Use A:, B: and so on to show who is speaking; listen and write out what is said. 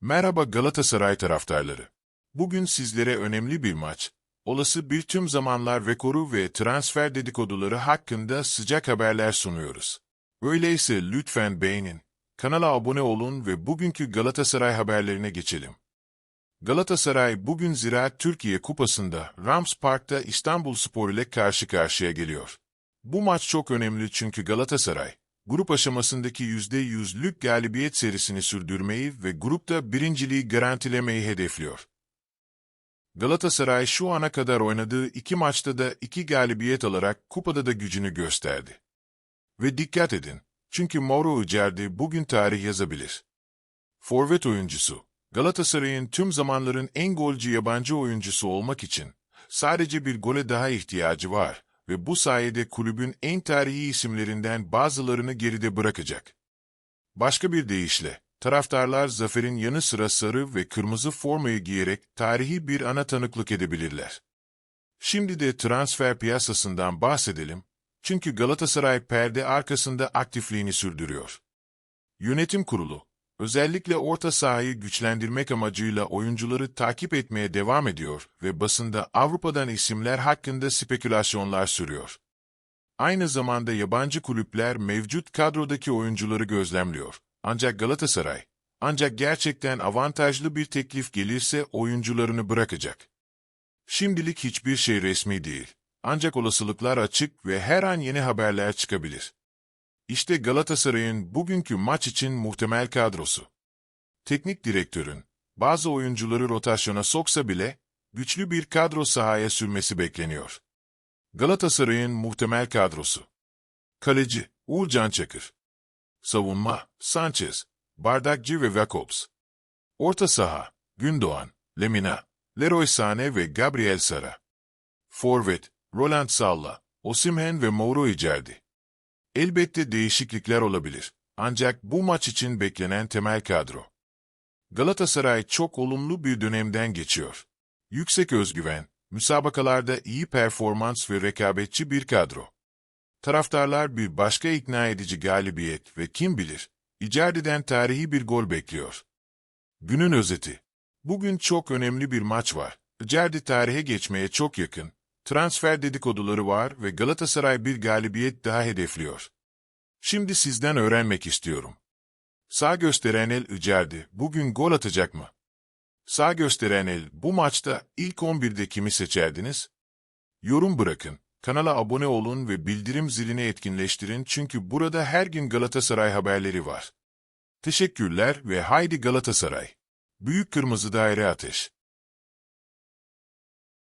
A: Merhaba Galatasaray taraftarları. Bugün sizlere önemli bir maç, olası bir tüm zamanlar rekoru ve transfer dedikoduları hakkında sıcak haberler sunuyoruz. Öyleyse lütfen beğenin, kanala abone olun ve bugünkü Galatasaray haberlerine geçelim. Galatasaray bugün Ziraat Türkiye Kupası'nda Rams Park'ta İstanbul Spor ile karşı karşıya geliyor. Bu maç çok önemli çünkü Galatasaray, grup aşamasındaki %100'lük galibiyet serisini sürdürmeyi ve grupta birinciliği garantilemeyi hedefliyor. Galatasaray şu ana kadar oynadığı iki maçta da iki galibiyet alarak kupada da gücünü gösterdi. Ve dikkat edin, çünkü Mauro Icardi bugün tarih yazabilir. Forvet oyuncusu, Galatasaray'ın tüm zamanların en golcü yabancı oyuncusu olmak için sadece bir gole daha ihtiyacı var ve bu sayede kulübün en tarihi isimlerinden bazılarını geride bırakacak. Başka bir deyişle, taraftarlar zaferin yanı sıra sarı ve kırmızı formayı giyerek tarihi bir ana tanıklık edebilirler. Şimdi de transfer piyasasından bahsedelim, çünkü Galatasaray perde arkasında aktifliğini sürdürüyor. Yönetim kurulu, özellikle orta sahayı güçlendirmek amacıyla oyuncuları takip etmeye devam ediyor ve basında Avrupa'dan isimler hakkında spekülasyonlar sürüyor. Aynı zamanda yabancı kulüpler mevcut kadrodaki oyuncuları gözlemliyor. Ancak Galatasaray, ancak gerçekten avantajlı bir teklif gelirse oyuncularını bırakacak. Şimdilik hiçbir şey resmi değil. Ancak olasılıklar açık ve her an yeni haberler çıkabilir. İşte Galatasaray'ın bugünkü maç için muhtemel kadrosu. Teknik direktörün bazı oyuncuları rotasyona soksa bile güçlü bir kadro sahaya sürmesi bekleniyor. Galatasaray'ın muhtemel kadrosu. Kaleci Uğurcan Çakır. Savunma Sanchez, Bardakçı ve Jacobs. Orta saha Gündoğan, Lemina, Leroy Sane ve Gabriel Sara. Forvet Roland Salla, Osimhen ve Mauro Icardi. Elbette değişiklikler olabilir. Ancak bu maç için beklenen temel kadro. Galatasaray çok olumlu bir dönemden geçiyor. Yüksek özgüven, müsabakalarda iyi performans ve rekabetçi bir kadro. Taraftarlar bir başka ikna edici galibiyet ve kim bilir, Icardi'den tarihi bir gol bekliyor. Günün özeti. Bugün çok önemli bir maç var. Icardi tarihe geçmeye çok yakın. Transfer dedikoduları var ve Galatasaray bir galibiyet daha hedefliyor. Şimdi sizden öğrenmek istiyorum. Sağ gösteren el Icardi bugün gol atacak mı? Sağ gösteren el bu maçta ilk 11'de kimi seçerdiniz? Yorum bırakın, kanala abone olun ve bildirim zilini etkinleştirin çünkü burada her gün Galatasaray haberleri var. Teşekkürler ve haydi Galatasaray. Büyük Kırmızı Daire Ateş.